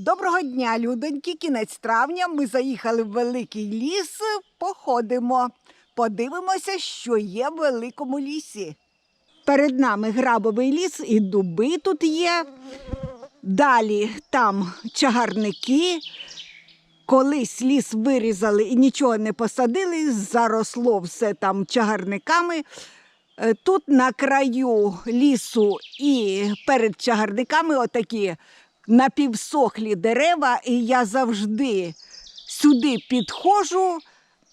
Доброго дня, людоньки. Кінець травня. Ми заїхали в великий ліс. Походимо. Подивимося, що є в великому лісі. Перед нами грабовий ліс і дуби тут є. Далі там чагарники. Колись ліс вирізали і нічого не посадили, заросло все там чагарниками. Е, Тут на краю лісу і перед чагарниками отакі напівсохлі дерева, і я завжди сюди підходжу,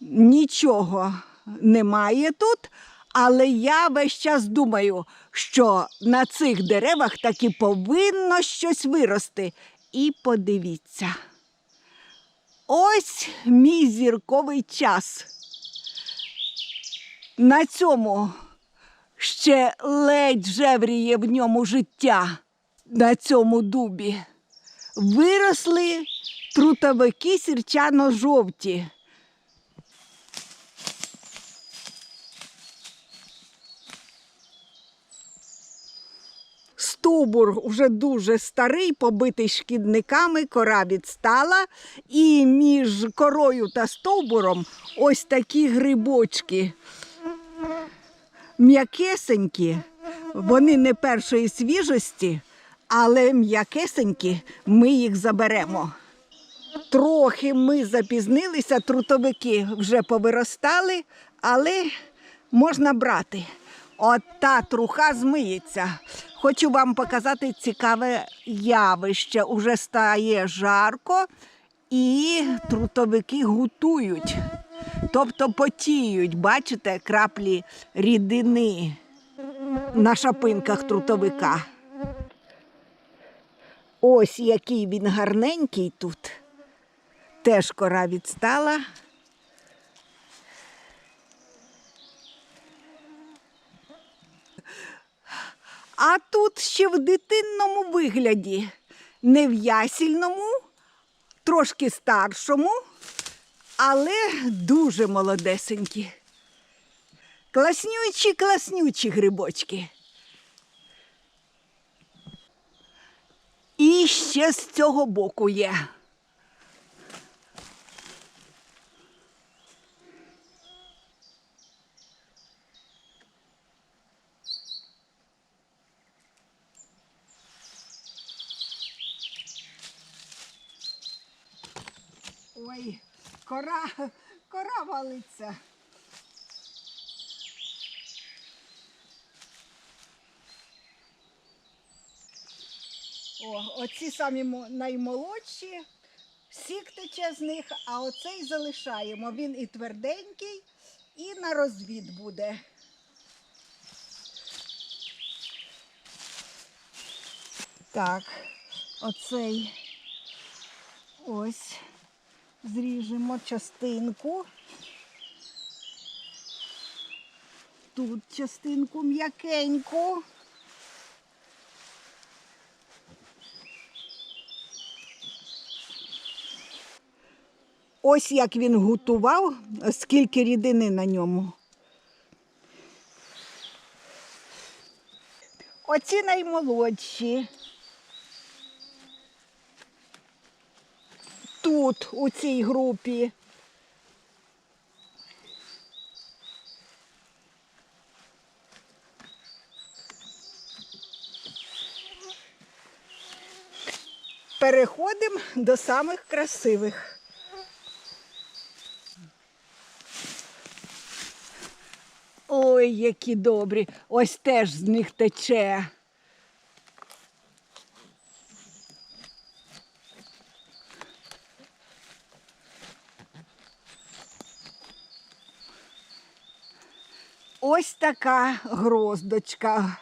нічого немає тут. Але я весь час думаю, що на цих деревах таки повинно щось вирости. І подивіться. Ось мій зірковий час. На цьому ще ледь жевріє в ньому життя на цьому дубі. Виросли трутовики сірчано-жовті. Стовбур вже дуже старий, побитий шкідниками, кора відстала, і між корою та стовбуром ось такі грибочки м'якесенькі, вони не першої свіжості, але м'якесенькі, ми їх заберемо. Трохи ми запізнилися, трутовики вже повиростали, але можна брати. От та труха змиється. Хочу вам показати цікаве явище. Уже стає жарко і трутовики гутують. Тобто потіють, бачите, краплі рідини на шапинках трутовика. Ось який він гарненький тут. Теж кора відстала. А тут ще в дитинному вигляді, не в ясільному, трошки старшому, але дуже молодесенькі. Класнючі, класнючі грибочки. І ще з цього боку є. Ой, кора, кора валиться. О, оці самі наймолодші, сік тече з них, а оцей залишаємо. Він і тверденький, і на розвід буде. Так, оцей ось зріжемо частинку. Тут частинку м'якеньку. Ось як він готував, скільки рідини на ньому. Оці наймолодші. Тут, у цій групі. Переходимо до самих красивих. Ой, які добрі. Ось теж з них тече. Ось така гроздочка.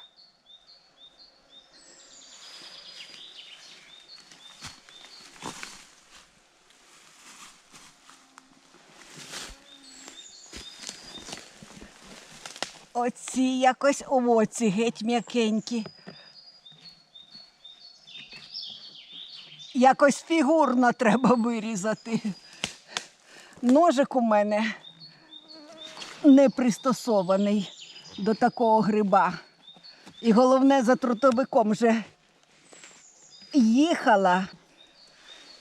Оці якось овоці геть м'якенькі. Якось фігурно треба вирізати. Ножик у мене не пристосований до такого гриба. І головне, за трутовиком вже їхала,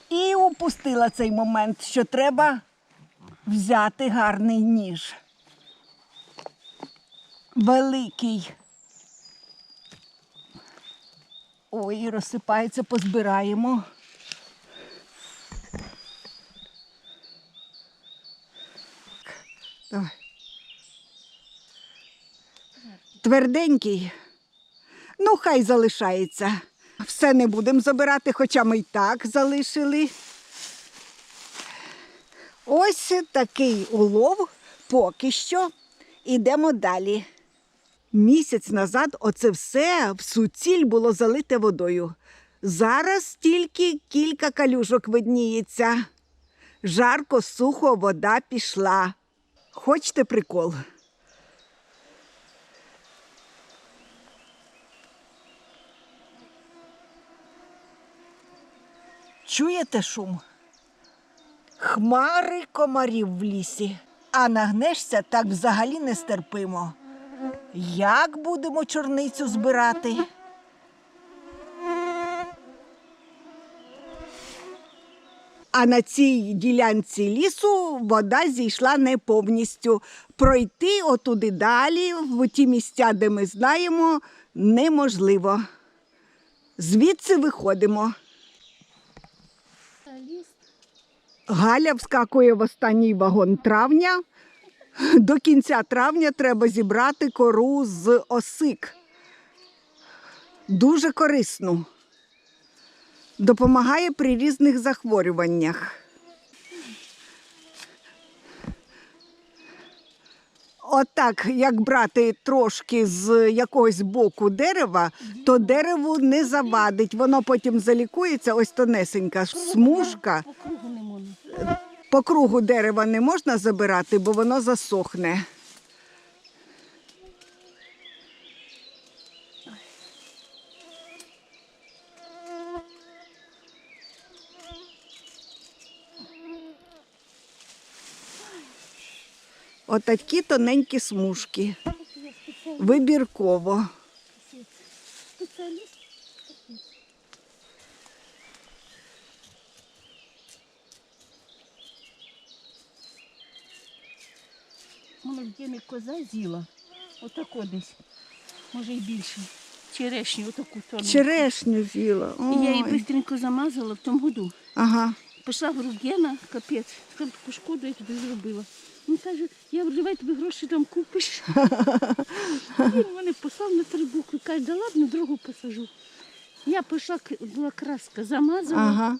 І упустила цей момент, що треба взяти гарний ніж. Великий. Ой, розсипається, позбираємо. Давай. Тверденький. Ну, хай залишається. Все не будемо забирати, хоча ми й так залишили. Ось такий улов поки що. Ідемо далі. Місяць назад оце все в суціль було залите водою. Зараз тільки кілька калюжок видніється. Жарко, сухо, вода пішла. Хочете прикол? Чуєте шум? Хмари комарів в лісі, а нагнешся так взагалі нестерпимо. Як будемо чорницю збирати? А на цій ділянці лісу вода зійшла не повністю. Пройти отуди далі, в ті місця, де ми знаємо, неможливо. Звідси виходимо. Галя вскакує в останній вагон травня. До кінця травня треба зібрати кору з осик. Дуже корисну. Допомагає при різних захворюваннях. Отак, як брати трошки з якогось боку дерева, то дереву не завадить. Воно потім залікується, ось тонесенька смужка. По кругу дерева не можна забирати, бо воно засохне. Отакі тоненькі смужки. Вибірково. Спеціаліст. В діни коза з'їла. Отако десь. Може і більше. Черешню, отаку тоненьку. Черешню з'їла. І Я її швидко замазала в тому году. Ага. Пішла в Гена, капець, сказала, таку шкоду я тобі зробила. Він каже, я давай тобі гроші там купиш. Він мене послав на три букви, каже, да ладно, другу посажу. Я пішла, була краска, замазала Ага.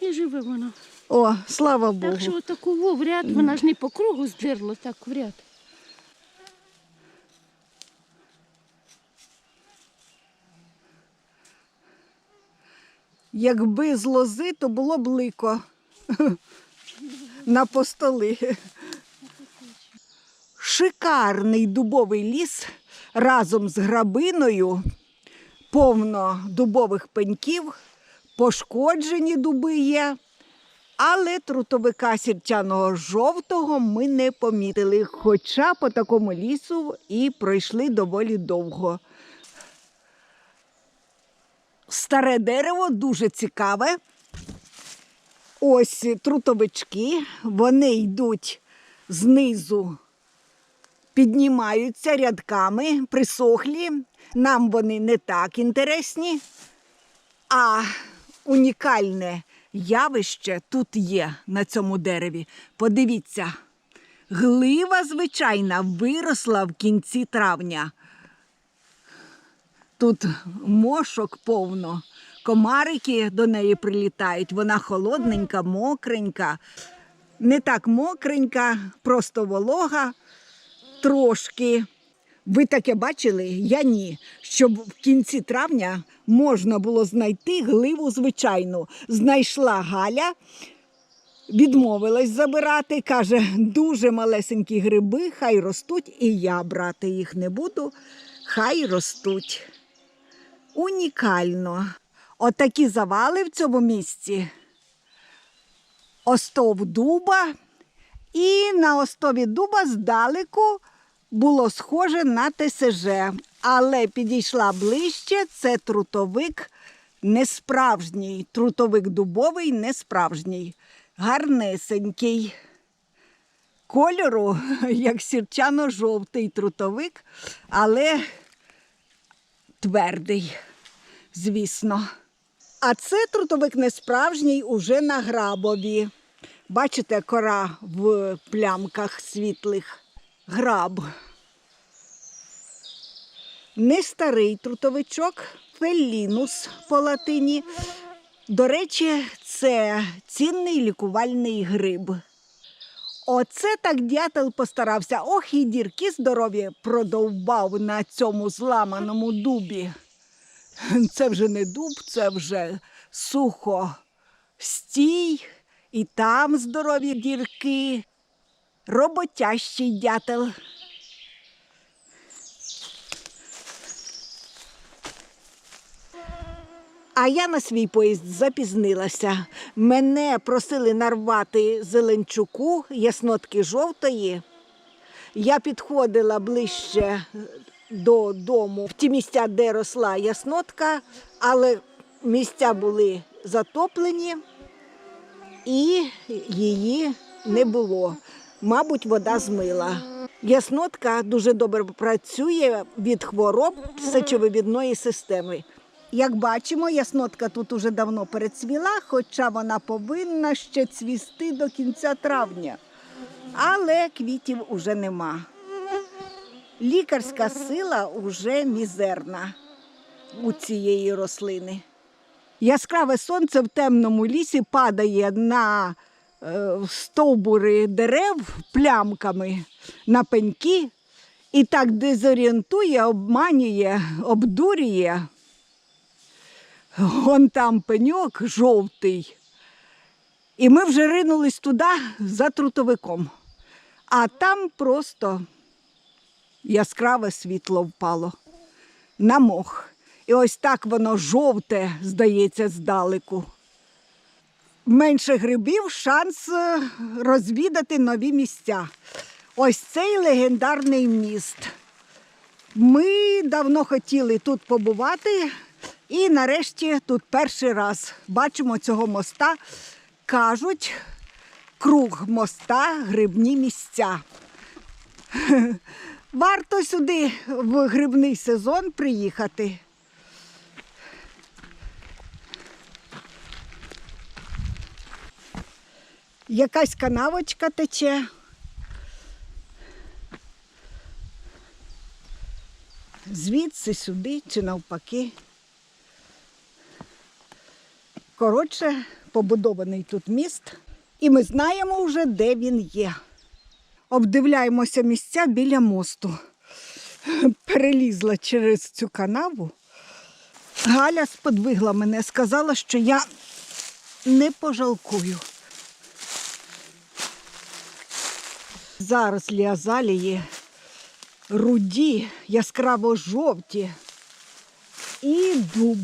і живе вона. О, слава Богу. Так що отаку в ряд, вона ж не по кругу здерла, так в ряд. Якби з лози, то було б лико на постоли. Шикарний дубовий ліс разом з грабиною, повно дубових пеньків, пошкоджені дуби є, але трутовика сірчаного жовтого ми не помітили, хоча по такому лісу і пройшли доволі довго. Старе дерево дуже цікаве. Ось трутовички, вони йдуть знизу, піднімаються рядками, присохлі. Нам вони не так інтересні. А унікальне явище тут є на цьому дереві. Подивіться, глива звичайна виросла в кінці травня. Тут мошок повно, комарики до неї прилітають. Вона холодненька, мокренька. Не так мокренька, просто волога трошки. Ви таке бачили? Я ні. Щоб в кінці травня можна було знайти гливу звичайну. Знайшла Галя, відмовилась забирати. Каже, дуже малесенькі гриби, хай ростуть, і я брати їх не буду. Хай ростуть. Унікально. Отакі завали в цьому місці. Остов дуба. І на остові дуба здалеку було схоже на ТСЖ. Але підійшла ближче, це трутовик Несправжній трутовик дубовий, несправжній, гарнесенький. Кольору, як сірчано-жовтий трутовик, але твердий, звісно. А це трутовик несправжній уже на грабові. Бачите, кора в плямках світлих. Граб. Не старий трутовичок, феллінус по латині. До речі, це цінний лікувальний гриб. Оце так дятел постарався. Ох, і дірки здорові продовбав на цьому зламаному дубі. Це вже не дуб, це вже сухо стій, і там здорові дірки. Роботящий дятел. А я на свій поїзд запізнилася. Мене просили нарвати зеленчуку, яснотки жовтої. Я підходила ближче до дому в ті місця, де росла яснотка, але місця були затоплені і її не було. Мабуть, вода змила. Яснотка дуже добре працює від хвороб сечовивідної системи. Як бачимо, яснотка тут уже давно перецвіла, хоча вона повинна ще цвісти до кінця травня. Але квітів уже нема. Лікарська сила уже мізерна у цієї рослини. Яскраве сонце в темному лісі падає на стовбури дерев плямками, на пеньки і так дезорієнтує, обманює, обдурює. Вон там пеньок жовтий. І ми вже ринулись туди за трутовиком. А там просто яскраве світло впало на мох. І ось так воно жовте, здається, здалеку. Менше грибів шанс е, розвідати нові місця. Ось цей легендарний міст. Ми давно хотіли тут побувати, і нарешті тут перший раз бачимо цього моста. Кажуть, круг моста грибні місця. Варто сюди в грибний сезон приїхати. Якась канавочка тече. Звідси сюди чи навпаки. Коротше, побудований тут міст, і ми знаємо вже, де він є. Обдивляємося місця біля мосту. Перелізла через цю канаву. Галя сподвигла мене, сказала, що я не пожалкую. Зараз ліазалії руді, яскраво жовті і дуб.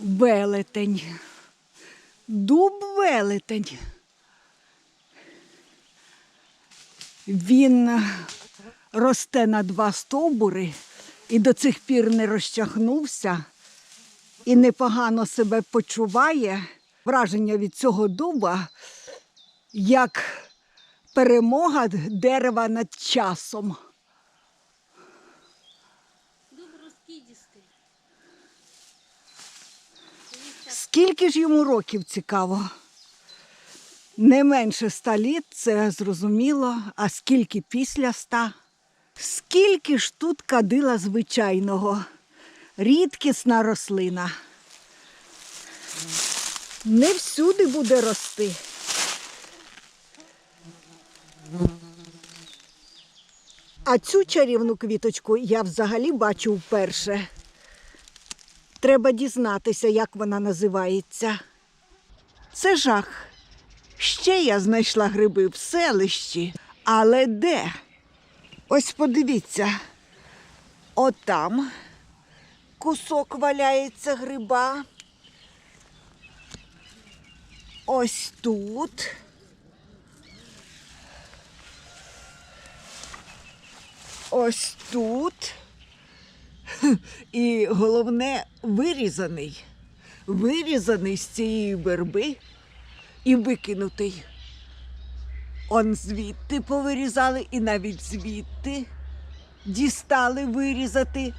Велетень. Дуб велетень. Він росте на два стовбури і до цих пір не розчахнувся і непогано себе почуває. Враження від цього дуба як перемога дерева над часом. Скільки ж йому років цікаво? Не менше ста літ, це зрозуміло, а скільки після ста? Скільки ж тут кадила звичайного, рідкісна рослина. Не всюди буде рости. А цю чарівну квіточку я взагалі бачу вперше. Треба дізнатися, як вона називається. Це жах. Ще я знайшла гриби в селищі, але де? Ось подивіться. Отам кусок валяється гриба. Ось тут. Ось тут. І головне, вирізаний. Вирізаний з цієї верби і викинутий. Он звідти повирізали і навіть звідти дістали вирізати.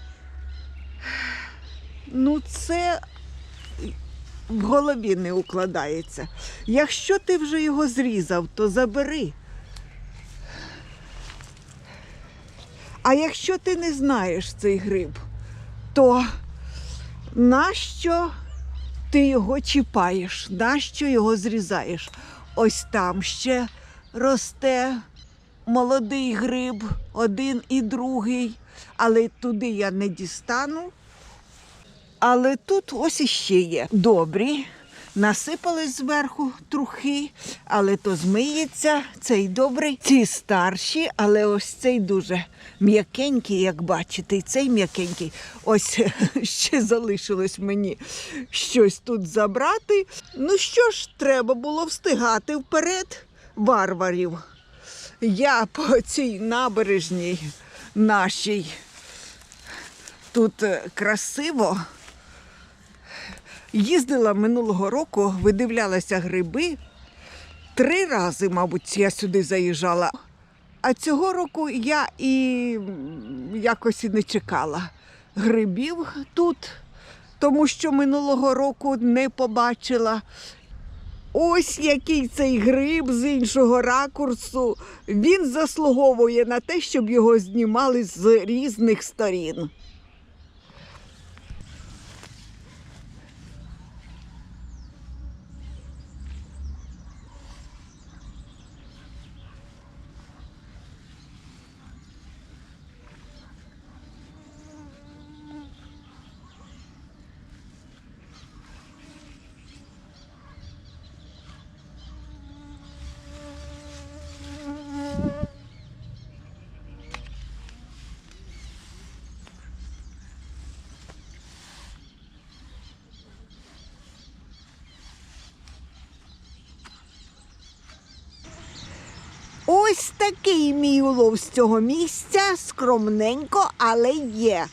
Ну, це в голові не укладається. Якщо ти вже його зрізав, то забери. А якщо ти не знаєш цей гриб, то нащо ти його чіпаєш? Нащо його зрізаєш? Ось там ще росте молодий гриб, один і другий, але туди я не дістану. Але тут ось іще є. Добрі. Насипали зверху трухи, але то змиється. Цей добрий. Ці старші, але ось цей дуже м'якенький, як бачите, і цей м'якенький. Ось ще залишилось мені щось тут забрати. Ну що ж, треба було встигати вперед варварів. Я по цій набережній нашій тут е, красиво. Їздила минулого року, видивлялася гриби. Три рази, мабуть, я сюди заїжджала. А цього року я і якось і не чекала грибів тут, тому що минулого року не побачила. Ось який цей гриб з іншого ракурсу. Він заслуговує на те, щоб його знімали з різних сторін. Ось такий мій улов з цього місця скромненько, але є.